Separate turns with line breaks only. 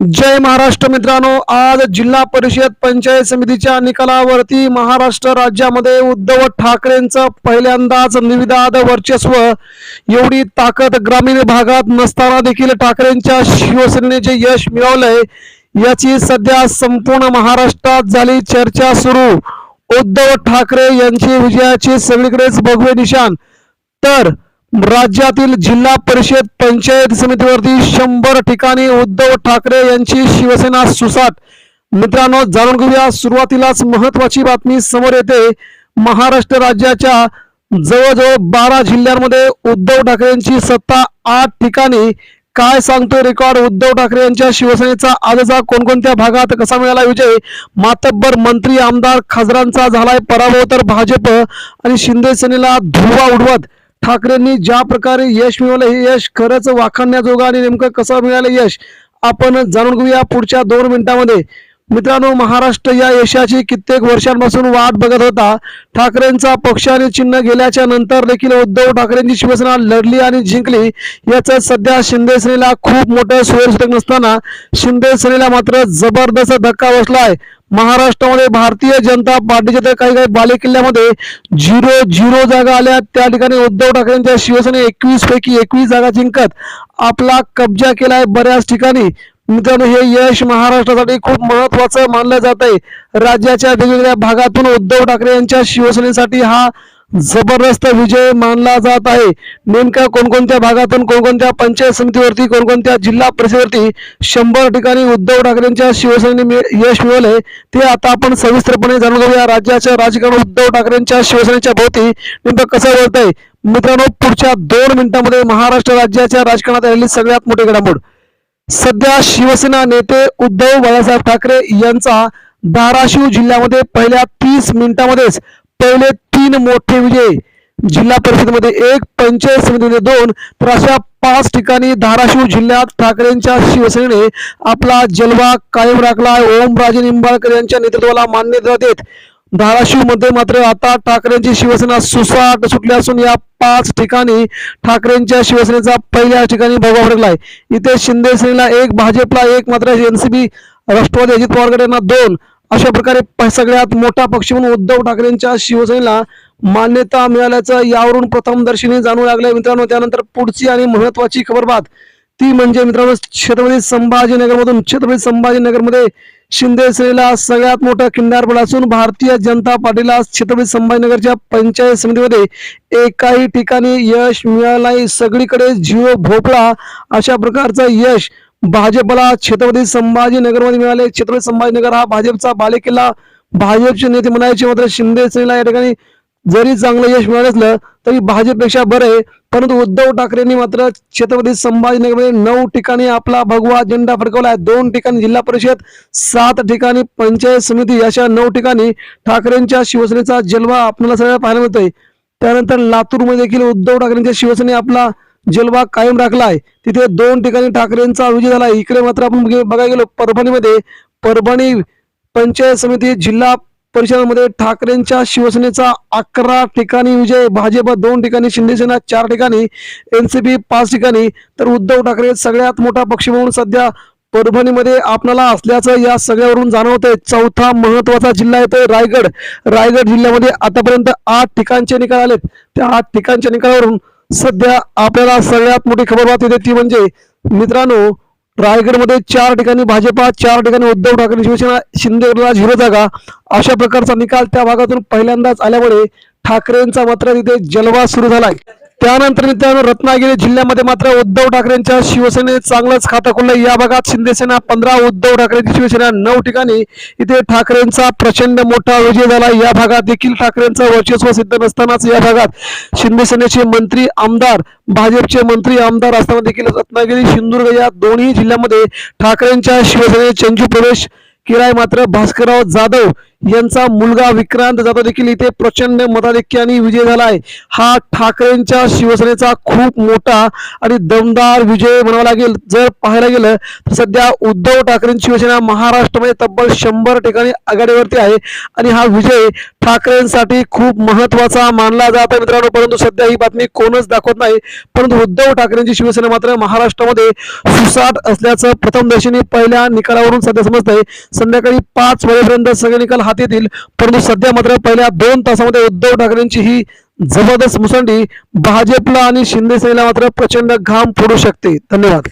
जय महाराष्ट्र मित्रांनो आज जिल्हा परिषद पंचायत समितीच्या निकालावरती महाराष्ट्र राज्यामध्ये उद्धव ठाकरेंचं पहिल्यांदाच निविदाद वर्चस्व. एवढी ताकद ग्रामीण भागात नसताना देखील ठाकरेंच्या शिवसेनेने जे यश मिळवलंय. याची सध्या संपूर्ण महाराष्ट्रात झाली चर्चा सुरू. उद्धव ठाकरे यांची विजयाची सगळीकडेच भगवे निशाण. तर राज्यातील जिल्हा परिषद पंचायत समितीवरती शंभर ठिकाणी उद्धव ठाकरे यांची शिवसेना सुसाट. मित्रांनो जाणून घेऊया सुरुवातीलाच महत्वाची बातमी समोर येते. महाराष्ट्र राज्याच्या जवळजवळ बारा जिल्ह्यांमध्ये उद्धव ठाकरेंची सत्ता आठ ठिकाणी. काय सांगतोय रेकॉर्ड? उद्धव ठाकरे यांच्या शिवसेनेचा आजचा कोणकोणत्या भागात कसा मिळाला विजय? मातब्बर मंत्री आमदार खासदारांचा झालाय पराभव तर भाजप आणि शिंदे सेनेला धुवा उडवत. ठाकरेंनी ज्या प्रकारे यश मिळवलं हे यश खरंच वाखाणण्याजोगं आणि नेमकं कसं मिळालं यश आपण जाणून घेऊया पुढच्या दोन मिनिटांमध्ये. मित्रांनो महाराष्ट्र या यशाची कित्येक वर्षांपासून वाट बघत होता. ठाकरेंचा पक्षाने चिन्ह गेल्याच्यानंतर देखील उद्धव ठाकरेंची शिवसेना लढली आणि जिंकली. याचं सध्या शिंदे सेनेला खूप मोठं सोयीसुटक नसताना शिंदे सेनेला मात्र जबरदस्त धक्का बसलाय. महाराष्ट्रामध्ये भारतीय जनता पार्टीच्या तर काही काही बालेकिल्ल्यामध्ये झिरो झिरो जागा आल्या. त्या ठिकाणी उद्धव ठाकरेंच्या शिवसेने एकवीस पैकी एकवीस जागा जिंकत आपला कब्जा केलाय बऱ्याच ठिकाणी. मित्रांनो हे यश महाराष्ट्रासाठी खूप महत्वाचं मानलं जात आहे राज्याच्या वेगवेगळ्या भागातून उद्धव ठाकरे यांच्या शिवसेनेसाठी हा जबरदस्त विजय मानला जात आहे. नेमक्या कोणकोणत्या भागातून कोणकोणत्या पंचायत समितीवरती कोणकोणत्या जिल्हा परिषदेवरती शंभर ठिकाणी उद्धव ठाकरेंच्या शिवसेनेने यश मिळवले ते आता आपण सविस्तरपणे जाणून घेऊया. राज्याच्या राजकारण उद्धव ठाकरेंच्या शिवसेनेच्या भोवती नेमकं कसं वळत आहे मित्रांनो पुढच्या दोन मिनिटांमध्ये महाराष्ट्र राज्याच्या राजकारणात आलेली सगळ्यात मोठी घडामोड. सध्या शिवसेना नेते उद्धव बाळासाहेब ठाकरे यांचा धाराशिव जिल्ह्यामध्ये पहिल्या तीस मिनिटांमध्येच पहिले तीन मोठे विजय. जिल्हा परिषदेमध्ये एक पंचायत समितीमध्ये दोन तर अशा पाच ठिकाणी धाराशिव जिल्ह्यात ठाकरेंच्या शिवसेनेने आपला जलवा कायम राखला ओमराजे निंबाळकर यांच्या नेतृत्वाला मान्यता देत धाराशिवमध्ये मात्र आता ठाकरेंची शिवसेना सुसाट सुटली असून या पाच ठिकाणी ठाकरेंच्या शिवसेनेचा पहिल्या ठिकाणी भगवा फडकलाय. इथे शिंदे सेनेला एक भाजपला एक मात्र एनसीबी राष्ट्रवादी अजित पवार यांना दोन अशा प्रकारे प- सगळ्यात मोठा पक्ष म्हणून उद्धव ठाकरेंच्या शिवसेनेला मान्यता मिळाल्याचं यावरून प्रथमदर्शनी जाणू लागलंय मित्रांनो. त्यानंतर पुढची आणि महत्वाची खबर बात ती म्हणजे मित्रांनो छत्रपती संभाजीनगरमधून छत्रपती संभाजीनगरमध्ये शिंदे सेनेला सगळ्यात मोठा किंडारपड असून भारतीय जनता पार्टीला छत्रपती संभाजीनगरच्या पंचायत समितीमध्ये एकाही ठिकाणी यश मिळालं सगळीकडे जिओ भोपळा. अशा प्रकारचं यश भाजपला छत्रपती संभाजीनगरमध्ये मिळाले. छत्रपती संभाजीनगर हा भाजपचा बालेकिल्ला. भाजपचे नेते म्हणायचे मात्र शिंदे सेनेला या ठिकाणी जरी चांगलं यश मिळालं असलं तरी भाजपपेक्षा बरं आहे. परंतु उद्धव ठाकरेंनी मात्र छत्रपती संभाजीनगरमध्ये नऊ ठिकाणी आपला भगवा झेंडा फडकवला आहे दोन ठिकाणी जिल्हा परिषद सात ठिकाणी पंचायत समिती अशा नऊ ठिकाणी ठाकरेंच्या शिवसेनेचा जलवा आपल्याला सगळ्या पाहायला मिळतोय. त्यानंतर लातूरमध्ये देखील उद्धव ठाकरेंच्या शिवसेने आपला जलवा कायम राखला आहे तिथे दोन ठिकाणी ठाकरेंचा विजय झाला इकडे मात्र आपण बघायला गेलो परभणीमध्ये परभणी पंचायत समिती जिल्हा परिषदामध्ये ठाकरेंच्या शिवसेनेचा अकरा ठिकाणी विजय भाजप दोन ठिकाणी शिंदेसेना चार ठिकाणी एनसीपी पाच ठिकाणी. तर उद्धव ठाकरे सगळ्यात मोठा पक्ष म्हणून सध्या परभणीमध्ये आपणाला असल्याचं या सगळ्यावरून जाणवतंय. चौथा महत्त्वाचा जिल्हा येतोय रायगड. रायगड जिल्ह्यामध्ये आतापर्यंत आठ ठिकाणचे निकाल आलेत. त्या आठ ठिकाणच्या निकालावरून सध्या आपल्याला सगळ्यात मोठी खबर बात येते ती म्हणजे मित्रांनो रायगडमध्ये चार ठिकाणी भाजपा चार ठिकाणी उद्धव ठाकरे शिवसेना शिंदे झिरो जागा. अशा प्रकारचा निकाल त्या भागातून पहिल्यांदाच आल्यामुळे ठाकरेंचा मात्र तिथे जलवा सुरू झालाय. त्यानंतर मित्रांनो रत्नागिरी जिल्ह्यामध्ये मात्र उद्धव ठाकरेंच्या शिवसेनेने चांगलंच खातं खुललं. या भागात शिंदेसेना पंधरा उद्धव ठाकरेंची शिवसेना नऊ ठिकाणी. इथे ठाकरेंचा प्रचंड मोठा विजय झाला. या भागात देखील ठाकरेंचं वर्चस्व सिद्ध नसतानाच या भागात शिंदेसेनेचे मंत्री आमदार भाजपचे मंत्री आमदार असताना देखील रत्नागिरी सिंधुदुर्ग या दोन्ही जिल्ह्यामध्ये ठाकरेंच्या शिवसेनेचे चंजू प्रवेश किराय मात्र भास्करराव जाधव यांचा मुलगा विक्रांत जाधव देखील इथे प्रचंड मताधिक्याने विजय झाला आहे हा ठाकरेंच्या शिवसेनेचा खूप मोठा आणि दमदार विजय म्हणावा लागेल. जर पाहायला गेलं तर सध्या उद्धव ठाकरेंची शिवसेना महाराष्ट्रामध्ये तब्बल शंभर ठिकाणी आघाडीवरती आहे. आणि हा विजय ठाकरेंसाठी खूप महत्त्वाचा मानला जात आहे मित्रांनो. परंतु सध्या ही बातमी कोणच दाखवत नाही. परंतु उद्धव ठाकरेंची शिवसेना मात्र महाराष्ट्रामध्ये सुसाट असल्याचं प्रथमदर्शनी पहिल्या निकालावरून सध्या समजत आहे संध्याकाळी पाच वाजेपर्यंत सगळे निकाल हाती येतील परंतु सध्या मात्र पहिल्या दोन तासामध्ये उद्धव ठाकरेंची ही जबरदस्त मुसंडी भाजपला आणि शिंदे सेनेला मात्र प्रचंड घाम फोडू शकते. धन्यवाद.